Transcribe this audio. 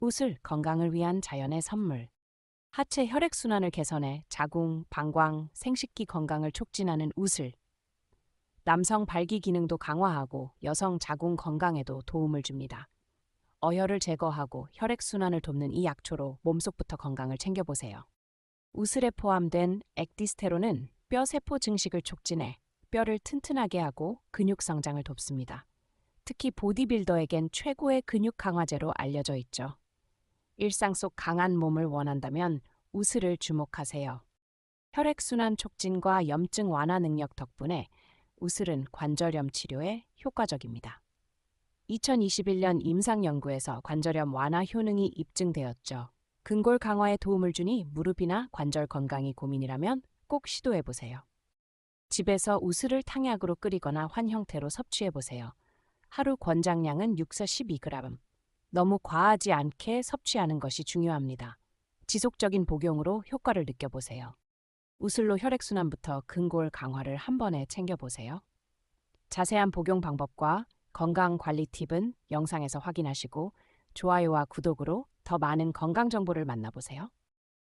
웃을 건강을 위한 자연의 선물. 하체 혈액순환을 개선해 자궁, 방광, 생식기 건강을 촉진하는 웃을. 남성 발기 기능도 강화하고 여성 자궁 건강에도 도움을 줍니다. 어혈을 제거하고 혈액순환을 돕는 이 약초로 몸속부터 건강을 챙겨보세요. 우슬에 포함된 액디스테론은 뼈 세포 증식을 촉진해 뼈를 튼튼하게 하고 근육 성장을 돕습니다. 특히 보디빌더에겐 최고의 근육 강화제로 알려져 있죠. 일상 속 강한 몸을 원한다면 우슬을 주목하세요. 혈액순환 촉진과 염증 완화 능력 덕분에 우슬은 관절염 치료에 효과적입니다. 2021년 임상 연구에서 관절염 완화 효능이 입증되었죠. 근골 강화에 도움을 주니 무릎이나 관절 건강이 고민이라면 꼭 시도해 보세요. 집에서 우슬을 탕약으로 끓이거나 환 형태로 섭취해 보세요. 하루 권장량은 6서 12g. 너무 과하지 않게 섭취하는 것이 중요합니다. 지속적인 복용으로 효과를 느껴보세요. 우슬로 혈액순환부터 근골 강화를 한 번에 챙겨보세요. 자세한 복용 방법과 건강 관리 팁은 영상에서 확인하시고 좋아요와 구독으로 더 많은 건강 정보를 만나보세요.